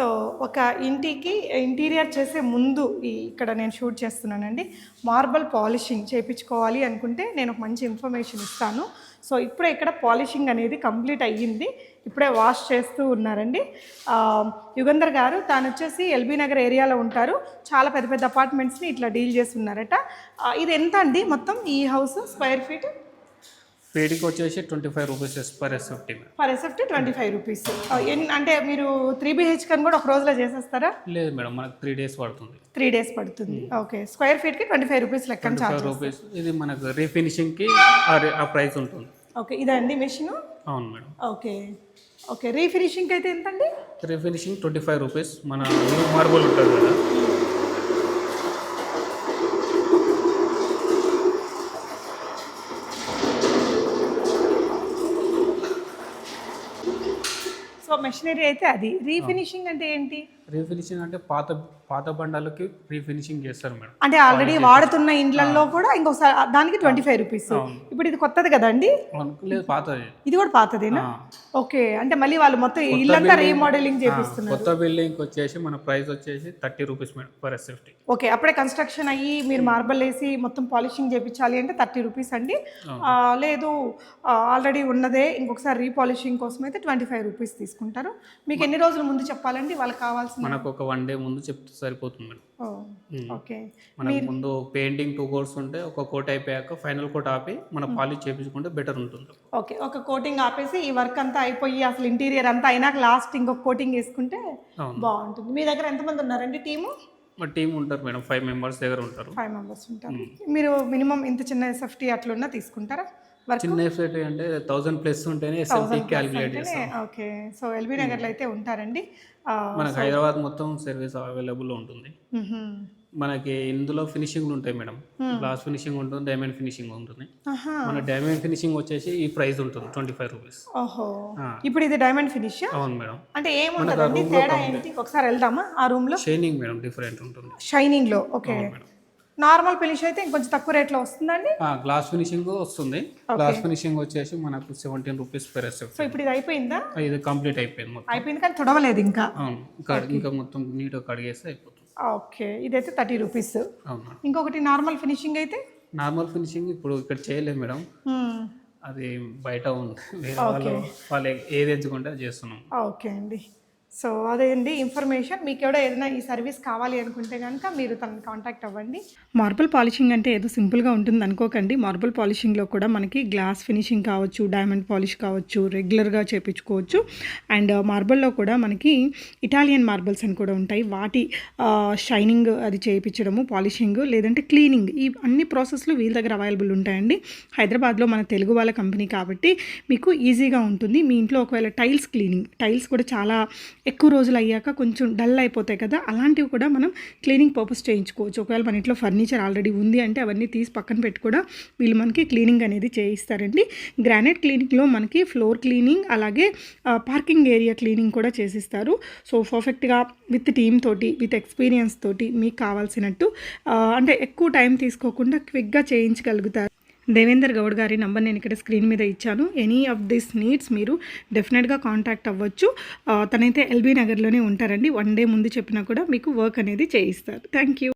So ఒక ఇంటికి interior చేసే ముందు ఇక్కడ నేను షూట్ చేస్తున్నానండి. మార్బల్ పాలిషింగ్ చేయించుకోవాలి అనుకుంటే నేను ఒక మంచి ఇన్ఫర్మేషన్ ఇస్తాను. సో ఇప్పుడే ఇక్కడ పాలిషింగ్ అనేది కంప్లీట్ అయ్యింది. ఇప్పుడే వాష్ చేస్తూ ఉన్నారండి. యుగంధర్ గారు తాను వచ్చేసి ఎల్బీ నగర్ ఏరియాలో ఉంటారు. చాలా పెద్ద పెద్ద అపార్ట్మెంట్స్ని ఇట్లా డీల్ చేస్తున్నారట. ఇది ఎంత అండి మొత్తం ఈ హౌస్ స్క్వేర్ ఫీట్? ఫీడ్కి వచ్చేసి twenty five rupees per S fifty per SFT twenty five rupees. అంటే మీరు త్రీ బిహెచ్కే కూడా ఒక రోజులో చేసేస్తారా? లేదు మేడం. మనకు త్రీ డేస్ పడుతుంది. త్రీ డేస్ పడుతుంది. Okay. Square ఫీట్కి twenty five rupees five charge rupees. ఇది మనకు రీఫినిషింగ్కి ఆ రే- ఆ ప్రైస్ ఉంటుంది. ఓకే. ఇదండి మెషిన్ అవును మేడం. ఓకే. ఓకే. రీఫినిషింగ్ అయితే ఎంతండి? రీఫినిషింగ్ ట్వంటీ ఫైవ్ రూపీస్ మన మార్బుల్ ఉంటుంది కదా. సో మెషినరీ అయితే అది. రీఫినిషింగ్ అంటే ఏంటి? రీఫినిషింగ్ అంటే పాత పాత బండాలకి రీఫినిషింగ్ చేస్తారు మేడం. అంటే ఆల్రెడీ వాడుతున్న ఇండ్లలో కూడా ఇంకొకసారి దానికి ట్వంటీ ఫైవ్ రూపీస్ ఇప్పుడు ఇది కొత్తది కదండి? లేదు పాతది. ఇది కూడా పాతదేనా. ఓకే అంటే మళ్ళీ వాళ్ళు మొత్తం ఇల్లంతా రీమోడలింగ్ చేపిస్తున్నారు. కొత్త బిల్డింగ్ వచ్చేసి మన ప్రైస్ వచ్చేసి thirty rupees madam per S fifty okay అప్పుడే కన్స్ట్రక్షన్ అయ్యి మీరు మార్బల్ వేసి మొత్తం పాలిషింగ్ చేయించాలి అంటే థర్టీ రూపీస్ అండి. లేదు ఆల్రెడీ ఉన్నదే ఇంకొకసారి రీపాలిషింగ్ కోసం అయితే ట్వంటీ ఫైవ్ రూపీస్ తీసుకుంటారు. మీకు ఎన్ని రోజుల ముందు చెప్పాలండి? వాళ్ళకి కావాల్సిన మనకు ఒక వన్ డే ముందు చెప్తే సరిపోతుంది మేడం. మనకు ముందు పెయింటింగ్ టూ కోర్స్ ఉంటే ఒక కోట్ అయిపోయాక ఫైనల్ కోట్ ఆపి మన పాలిష్ చేపించుకుంటే బెటర్ ఉంటుంది. ఓకే ఒక కోటింగ్ ఆపేసి ఈ వర్క్ అంతా అయిపోయి అసలు ఇంటీరియర్ అంతా అయినాక లాస్ట్ ఇంకొక కోటింగ్ వేసుకుంటే. బాగుంటుంది. మీ దగ్గర ఎంతమంది ఉన్నారండి టీము? మా టీం ఉంటారు మేడం ఫైవ్ మెంబర్స్ దగ్గర ఉంటారు. ఫైవ్ మెంబర్స్ ఉంటారు. మీరు మినిమం ఇంత చిన్న ఎస్ఎఫ్టీ అట్లున్నా తీసుకుంటారా? చిన్న ఎఫ్సెట్ అంటే థౌసండ్ ప్లస్ ఉంటేనే ఎస్ఎల్పీ క్యాలిక్యులేట్ చేస్తాం. ఓకే సో ఎల్బీ నగర్లో అయితే ఉంటారండి. మనకు హైదరాబాద్ మొత్తం సర్వీస్ అవైలబుల్ ఉంటుంది. మనకి ఇందులో ఫినిషింగ్లు ఉంటాయి మేడం. గ్లాస్ ఫినిషింగ్ ఉంటుంది డైమండ్ ఫినిషింగ్ ఉంటుంది. మన డైమండ్ ఫినిషింగ్ వచ్చేసి ఈ ప్రైస్ ఉంటుంది ట్వంటీ ఫైవ్ రూపీస్ ఓహో. ఇప్పుడు ఇది డైమండ్ ఫినిష్ అవును మేడం. అంటే ఏంటి? ఒకసారి వెళ్దామా? ఆ రూమ్లో షైనింగ్ మేడం డిఫరెంట్ ఉంటుంది. షైనింగ్లో ఓకే నార్మల్ ఫినిష్ అయితే ఇంకొంచెం తక్కువ రేట్లో వస్తుందండి? గ్లాస్ ఫినిషింగ్ వస్తుంది. గ్లాస్ ఫినిషింగ్ వచ్చేసి మనకు సెవెంటీన్ రూపీస్ పెర్ సో ఇప్పుడు ఇది అయిపోయిందా? ఇది కంప్లీట్ అయిపోయింది మొత్తం. అయిపోయింది కానీ తుడవలేదు ఇంకా? అవును ఇంకా ఇంకా మొత్తం నీట్గా కడిగేస్తే అయిపోతుంది. ఓకే ఇదైతే థర్టీ రూపీస్. ఇంకొకటి నార్మల్ ఫినిషింగ్ అయితే? నార్మల్ ఫినిషింగ్ ఇప్పుడు ఇక్కడ చేయలేము మేడం. అది బయట ఉంది. వేరే వాళ్ళు వాళ్ళు ఏది ఎంచుకుంటే చేస్తున్నాం. ఓకే అండి. సో అదే అండి ఇన్ఫర్మేషన్. మీకు ఎవడో ఏదైనా ఈ సర్వీస్ కావాలి అనుకుంటే కనుక మీరు తనని కాంటాక్ట్ అవ్వండి. మార్బుల్ పాలిషింగ్ అంటే ఏదో సింపుల్గా ఉంటుంది అనుకోకండి. మార్బుల్ పాలిషింగ్లో కూడా మనకి గ్లాస్ ఫినిషింగ్ కావచ్చు డైమండ్ పాలిష్ కావచ్చు రెగ్యులర్గా చేపించుకోవచ్చు. అండ్ మార్బుల్లో కూడా మనకి ఇటాలియన్ మార్బల్స్ అని కూడా ఉంటాయి. వాటి షైనింగ్ అది చేయించడము పాలిషింగ్ లేదంటే క్లీనింగ్ ఈ అన్ని ప్రాసెస్లు వీళ్ళ దగ్గర అవైలబుల్ ఉంటాయండి. హైదరాబాద్లో మన తెలుగు వాళ్ళ కంపెనీ కాబట్టి మీకు ఈజీగా ఉంటుంది. మీ ఇంట్లో ఒకవేళ టైల్స్ క్లీనింగ్ టైల్స్ కూడా చాలా ఎక్కువ రోజులు అయ్యాక కొంచెం డల్ అయిపోతాయి కదా అలాంటివి కూడా మనం క్లీనింగ్ పర్పస్ చేయించుకోవచ్చు. ఒకవేళ మన ఇంట్లో ఫర్నిచర్ ఆల్రెడీ ఉంది అంటే అవన్నీ తీసి పక్కన పెట్టి కూడా వీళ్ళు మనకి క్లీనింగ్ అనేది చేయిస్తారండి. గ్రానైట్ క్లీనింగ్లో మనకి ఫ్లోర్ క్లీనింగ్ అలాగే పార్కింగ్ ఏరియా క్లీనింగ్ కూడా చేసిస్తారు. సో పర్ఫెక్ట్గా విత్ టీమ్ తోటి విత్ ఎక్స్పీరియన్స్ తోటి మీకు కావాల్సినట్టు అంటే ఎక్కువ టైం తీసుకోకుండా క్విక్గా చేయించగలుగుతారు. దేవేందర్ గౌడ్ గారి నంబర్ నేను ఇక్కడ స్క్రీన్ మీద ఇచ్చాను. ఎనీ ఆఫ్ దిస్ నీడ్స్ మీరు డెఫినెట్గా కాంటాక్ట్ అవ్వచ్చు. తనైతే ఎల్బీ నగర్లోనే ఉంటారండి. వన్ డే ముందు చెప్పినా కూడా మీకు వర్క్ అనేది చేయిస్తారు. Thank you